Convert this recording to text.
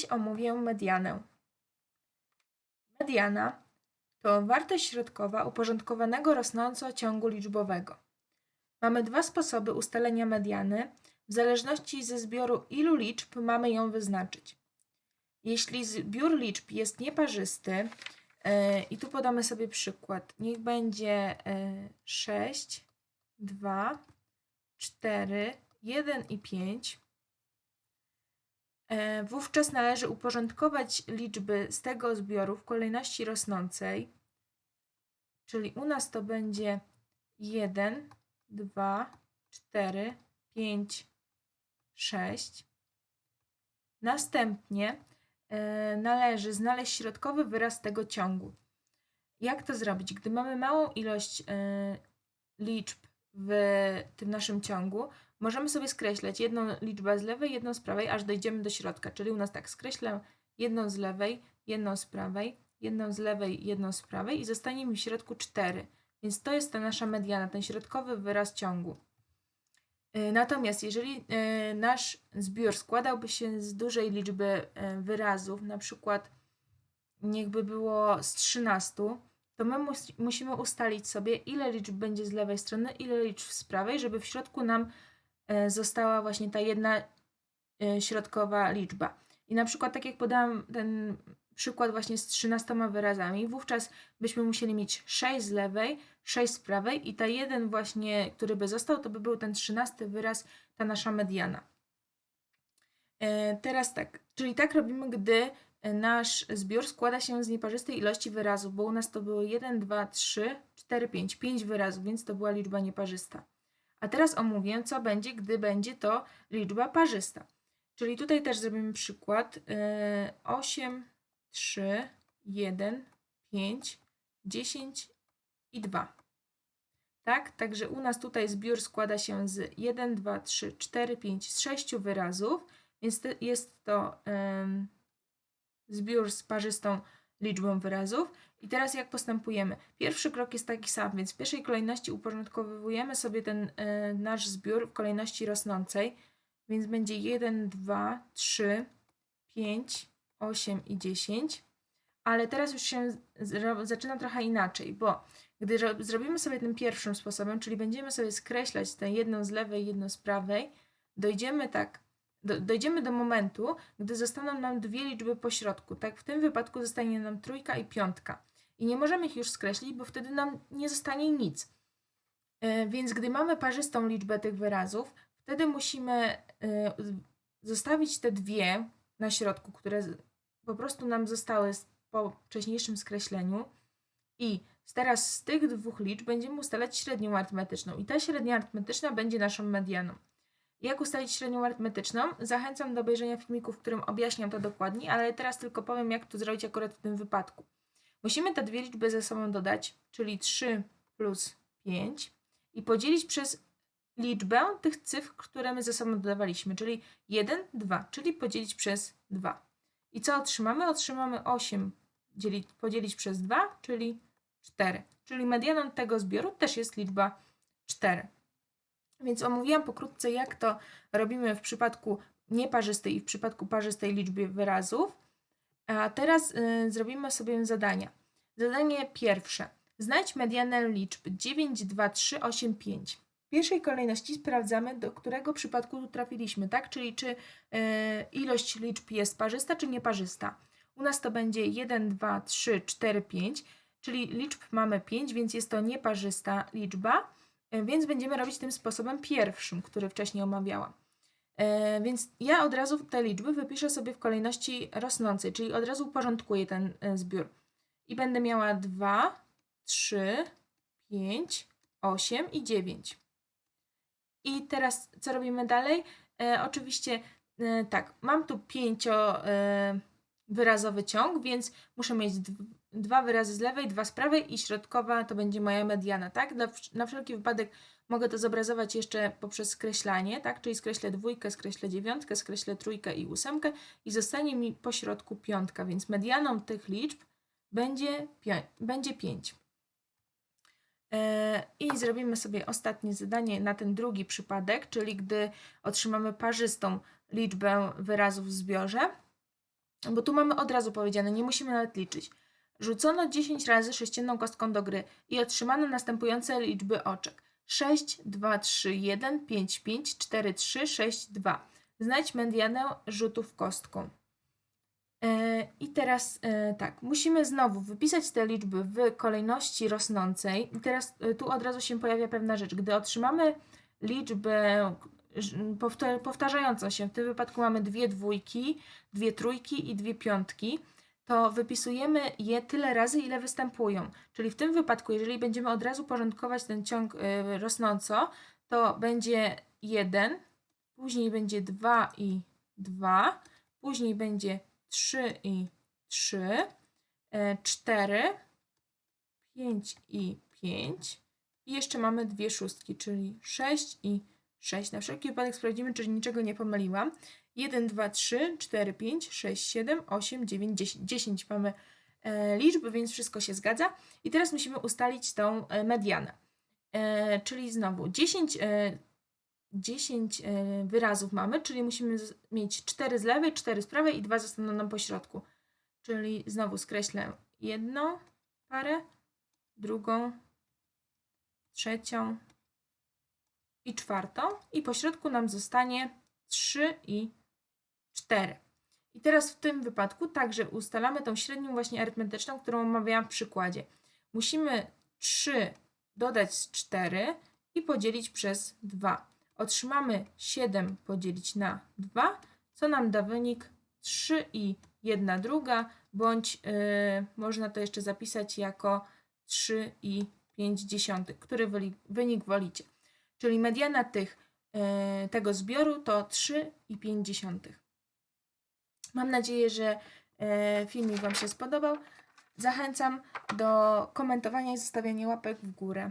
Dziś omówię medianę. Mediana to wartość środkowa uporządkowanego rosnąco ciągu liczbowego. Mamy dwa sposoby ustalenia mediany. W zależności ze zbioru ilu liczb mamy ją wyznaczyć. Jeśli zbiór liczb jest nieparzysty, yy, i tu podamy sobie przykład, niech będzie yy, 6, 2, 4, 1 i 5, E, wówczas należy uporządkować liczby z tego zbioru w kolejności rosnącej, czyli u nas to będzie 1, 2, 4, 5, 6. Następnie e, należy znaleźć środkowy wyraz tego ciągu. Jak to zrobić? Gdy mamy małą ilość e, liczb w tym naszym ciągu, możemy sobie skreślać jedną liczbę z lewej, jedną z prawej, aż dojdziemy do środka. Czyli u nas tak, skreślę jedną z lewej, jedną z prawej, jedną z lewej, jedną z prawej i zostanie mi w środku 4. Więc to jest ta nasza mediana, ten środkowy wyraz ciągu. Y, natomiast jeżeli y, nasz zbiór składałby się z dużej liczby y, wyrazów, na przykład niechby było z 13, to my musimy ustalić sobie, ile liczb będzie z lewej strony, ile liczb z prawej, żeby w środku nam E, została właśnie ta jedna e, środkowa liczba. I na przykład, tak jak podałam ten przykład właśnie z 13 wyrazami, wówczas byśmy musieli mieć 6 z lewej, 6 z prawej i ta jeden właśnie, który by został, to by był ten 13 wyraz, ta nasza mediana. E, teraz tak, czyli tak robimy, gdy nasz zbiór składa się z nieparzystej ilości wyrazów, bo u nas to było 1, 2, 3, 4, 5, 5 wyrazów, więc to była liczba nieparzysta. A teraz omówię, co będzie, gdy będzie to liczba parzysta. Czyli tutaj też zrobimy przykład. 8, 3, 1, 5, 10 i 2. Tak? Także u nas tutaj zbiór składa się z 1, 2, 3, 4, 5, z 6 wyrazów, więc jest to zbiór z parzystą liczbą wyrazów. I teraz jak postępujemy? Pierwszy krok jest taki sam, więc w pierwszej kolejności uporządkowujemy sobie ten y, nasz zbiór w kolejności rosnącej, więc będzie 1, 2, 3, 5, 8 i 10. Ale teraz już się zaczyna trochę inaczej, bo gdy zrobimy sobie tym pierwszym sposobem, czyli będziemy sobie skreślać tę jedną z lewej, jedną z prawej, dojdziemy tak do, dojdziemy do momentu, gdy zostaną nam dwie liczby po środku. Tak, w tym wypadku zostanie nam trójka i piątka. I nie możemy ich już skreślić, bo wtedy nam nie zostanie nic. E, więc gdy mamy parzystą liczbę tych wyrazów, wtedy musimy e, zostawić te dwie na środku, które po prostu nam zostały po wcześniejszym skreśleniu. I teraz z tych dwóch liczb będziemy ustalać średnią arytmetyczną. I ta średnia arytmetyczna będzie naszą medianą. Jak ustalić średnią arytmetyczną? Zachęcam do obejrzenia filmiku, w którym objaśniam to dokładnie, ale teraz tylko powiem, jak to zrobić akurat w tym wypadku. Musimy te dwie liczby ze sobą dodać, czyli 3 plus 5 i podzielić przez liczbę tych cyfr, które my ze sobą dodawaliśmy, czyli 1, 2, czyli podzielić przez 2. I co otrzymamy? Otrzymamy 8 dzielić, podzielić przez 2, czyli 4. Czyli medianą tego zbioru też jest liczba 4. Więc omówiłam pokrótce, jak to robimy w przypadku nieparzystej i w przypadku parzystej liczby wyrazów. A teraz y, zrobimy sobie zadania. Zadanie pierwsze. Znajdź medianę liczb 9, 2, 3, 8, 5. W pierwszej kolejności sprawdzamy, do którego przypadku tu trafiliśmy, tak? Czyli czy y, ilość liczb jest parzysta, czy nieparzysta. U nas to będzie 1, 2, 3, 4, 5, czyli liczb mamy 5, więc jest to nieparzysta liczba. E, więc będziemy robić tym sposobem pierwszym, który wcześniej omawiałam. E, więc ja od razu te liczby wypiszę sobie w kolejności rosnącej, czyli od razu uporządkuję ten e, zbiór. I będę miała 2, 3, 5, 8 i 9. I teraz co robimy dalej? E, oczywiście e, tak, mam tu pięcio e, wyrazowy ciąg, więc muszę mieć dwa wyrazy z lewej, dwa z prawej i środkowa to będzie moja mediana, tak? Dla, na wszelki wypadek mogę to zobrazować jeszcze poprzez skreślanie, tak? Czyli skreślę dwójkę, skreślę dziewiątkę, skreślę trójkę i ósemkę i zostanie mi po środku piątka, więc medianą tych liczb będzie, będzie 5. E, I zrobimy sobie ostatnie zadanie na ten drugi przypadek, czyli gdy otrzymamy parzystą liczbę wyrazów w zbiorze, bo tu mamy od razu powiedziane, nie musimy nawet liczyć. Rzucono 10 razy sześcienną kostką do gry i otrzymano następujące liczby oczek. 6, 2, 3, 1, 5, 5, 4, 3, 6, 2. Znajdź medianę rzutów kostką. E, I teraz e, tak, musimy znowu wypisać te liczby w kolejności rosnącej. I teraz e, tu od razu się pojawia pewna rzecz. Gdy otrzymamy liczbę powtarzającą się, w tym wypadku mamy dwie dwójki, dwie trójki i dwie piątki, to wypisujemy je tyle razy, ile występują. Czyli w tym wypadku, jeżeli będziemy od razu porządkować ten ciąg e, rosnąco, to będzie 1, później będzie 2 i 2, później będzie 3 i 3, 4, 5 i 5 i jeszcze mamy dwie szóstki, czyli 6 i 6. Na wszelki wypadek sprawdzimy, czy niczego nie pomyliłam. 1, 2, 3, 4, 5, 6, 7, 8, 9, 10. 10 mamy e, liczb, więc wszystko się zgadza. I teraz musimy ustalić tą e, medianę. E, czyli znowu 10, e, 10 e, wyrazów mamy, czyli musimy mieć 4 z lewej, 4 z prawej i 2 zostaną nam po środku. Czyli znowu skreślę jedną parę, drugą, trzecią i czwartą i po środku nam zostanie 3 i 4. I teraz w tym wypadku także ustalamy tą średnią właśnie arytmetyczną, którą omawiałam w przykładzie. Musimy 3 dodać z 4 i podzielić przez 2. Otrzymamy 7 podzielić na 2, co nam da wynik 3 i 1 druga, bądź yy, można to jeszcze zapisać jako 3 i 5 dziesiątych, który wynik wolicie. Czyli mediana tych, yy, tego zbioru to 3 i 5 dziesiątych. Mam nadzieję, że e, filmik Wam się spodobał. Zachęcam do komentowania i zostawiania łapek w górę.